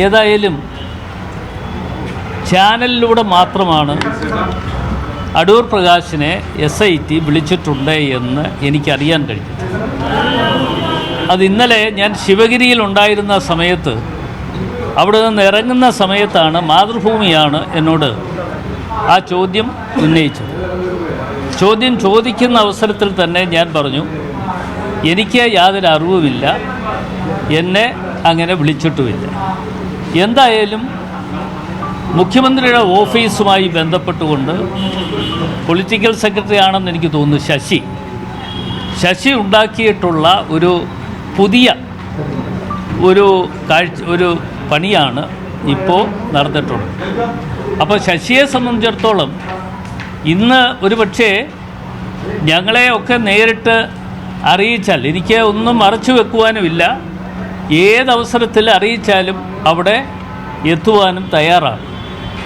ഏതായാലും ചാനലിലൂടെ മാത്രമാണ് അടൂർ പ്രകാശിനെ എസ് ഐ ടി വിളിച്ചിട്ടുണ്ട് എന്ന് എനിക്കറിയാൻ കഴിഞ്ഞു അത് ഇന്നലെ ഞാൻ ശിവഗിരിയിൽ ഉണ്ടായിരുന്ന സമയത്ത് അവിടെ നിന്ന് ഇറങ്ങുന്ന സമയത്താണ് മാതൃഭൂമിയാണ് എന്നോട് ആ ചോദ്യം ഉന്നയിച്ചത്. ചോദ്യം ചോദിക്കുന്ന അവസരത്തിൽ തന്നെ ഞാൻ പറഞ്ഞു എനിക്ക് യാതൊരു അറിവുമില്ല. എന്നെ അങ്ങനെ വിളിച്ചിട്ടുമില്ല. എന്തായാലും മുഖ്യമന്ത്രിയുടെ ഓഫീസുമായി ബന്ധപ്പെട്ടുകൊണ്ട് പൊളിറ്റിക്കൽ സെക്രട്ടറി ആണെന്ന് എനിക്ക് തോന്നുന്നു ശശി. ശശി ഉണ്ടാക്കിയിട്ടുള്ള ഒരു പുതിയ ഒരു കാഴ്ച ഒരു പണിയാണ് ഇപ്പോൾ നടന്നിട്ടുള്ളത്. അപ്പോൾ ശശിയെ സംബന്ധിച്ചിടത്തോളം ഇന്ന് ഒരു പക്ഷേ ഞങ്ങളെയൊക്കെ നേരിട്ട് അറിയിച്ചാൽ എനിക്ക് ഒന്നും മറച്ചു വെക്കുവാനുമില്ല. ഏതവസരത്തിൽ അറിയിച്ചാലും അവിടെ എത്തുവാനും തയ്യാറാണ്.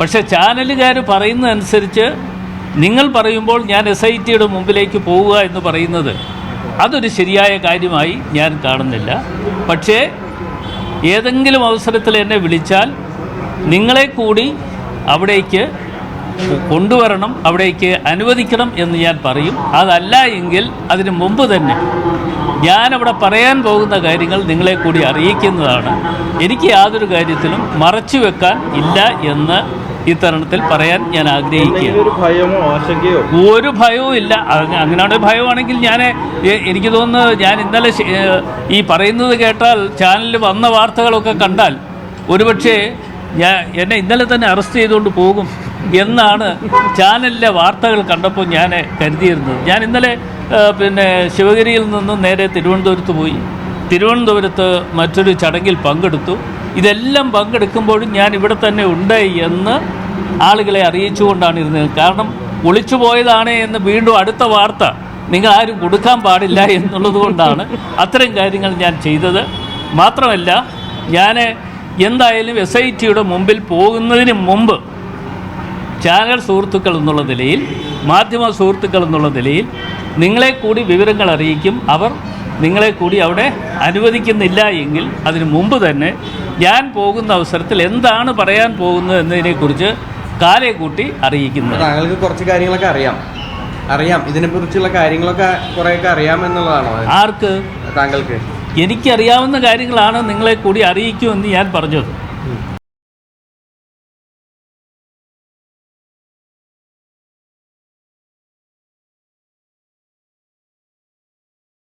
പക്ഷേ ചാനലുകാർ പറയുന്നതനുസരിച്ച് നിങ്ങൾ പറയുമ്പോൾ ഞാൻ എസ് ഐ ടിയുടെ മുമ്പിലേക്ക് പോവുക എന്ന് പറയുന്നത് അതൊരു ശരിയായ കാര്യമായി ഞാൻ കാണുന്നില്ല. പക്ഷേ ഏതെങ്കിലും അവസരത്തിൽ എന്നെ വിളിച്ചാൽ നിങ്ങളെ കൂടി അവിടേക്ക് കൊണ്ടുവരണം അവിടേക്ക് അനുവദിക്കണം എന്ന് ഞാൻ പറയും. അതല്ല എങ്കിൽ അതിന് മുമ്പ് തന്നെ ഞാനവിടെ പറയാൻ പോകുന്ന കാര്യങ്ങൾ നിങ്ങളെ കൂടി അറിയിക്കുന്നതാണ്. എനിക്ക് യാതൊരു കാര്യത്തിലും മറച്ചു വെക്കാൻ ഇല്ല എന്ന് ഈ തരണത്തിൽ പറയാൻ ഞാൻ ആഗ്രഹിക്കുകയാണ്. ഒരു ഭയവും ഇല്ല. അങ്ങ- അങ്ങനെയാണ് ഭയമാണെങ്കിൽ ഞാൻ എനിക്ക് തോന്നുന്നത് ഞാൻ ഇന്നലെ ഈ പറയുന്നത് കേട്ടാൽ ചാനലിൽ വന്ന വാർത്തകളൊക്കെ കണ്ടാൽ ഒരുപക്ഷേ ഞാൻ എന്നെ ഇന്നലെ തന്നെ അറസ്റ്റ് ചെയ്തുകൊണ്ട് പോകും എന്നാണ് ചാനലിലെ വാർത്തകൾ കണ്ടപ്പോൾ ഞാൻ കരുതിയിരുന്നത്. ഞാൻ ഇന്നലെ പിന്നെ ശിവഗിരിയിൽ നിന്നും നേരെ തിരുവനന്തപുരത്ത് പോയി. തിരുവനന്തപുരത്ത് മറ്റൊരു ചടങ്ങിൽ പങ്കെടുത്തു. ഇതെല്ലാം പങ്കെടുക്കുമ്പോഴും ഞാൻ ഇവിടെ തന്നെ ഉണ്ട് എന്ന് ആളുകളെ അറിയിച്ചുകൊണ്ടാണ് ഇരുന്നത്. കാരണം ഒളിച്ചു പോയതാണ് എന്ന് വീണ്ടും അടുത്ത വാർത്ത നിങ്ങൾ ആരും കൊടുക്കാൻ പാടില്ല എന്നുള്ളത് കൊണ്ടാണ് അത്തരം കാര്യങ്ങൾ ഞാൻ ചെയ്തത്. മാത്രമല്ല ഞാൻ എന്തായാലും എസ് ഐ ടിയുടെ മുമ്പിൽ പോകുന്നതിന് മുമ്പ് ചാനൽ സുഹൃത്തുക്കൾ എന്നുള്ള നിലയിൽ മാധ്യമ സുഹൃത്തുക്കൾ എന്നുള്ള നിലയിൽ നിങ്ങളെ കൂടി വിവരങ്ങൾ അറിയിക്കും. അവർ നിങ്ങളെ കൂടി അവിടെ അനുവദിക്കുന്നില്ല എങ്കിൽ അതിന് മുമ്പ് തന്നെ ഞാൻ പോകുന്ന അവസരത്തിൽ എന്താണ് പറയാൻ പോകുന്നത് എന്നതിനെക്കുറിച്ച് കാലെ കൂട്ടി അറിയിക്കുന്നത് താങ്കൾക്ക് കുറച്ച് കാര്യങ്ങളൊക്കെ അറിയാം. അറിയാം. ഇതിനെക്കുറിച്ചുള്ള കാര്യങ്ങളൊക്കെ കുറേയൊക്കെ അറിയാം എന്നുള്ളതാണോ? ആർക്ക്? താങ്കൾക്ക്. എനിക്കറിയാവുന്ന കാര്യങ്ങളാണ് നിങ്ങളെ കൂടി അറിയിക്കുമെന്ന് ഞാൻ പറഞ്ഞത്.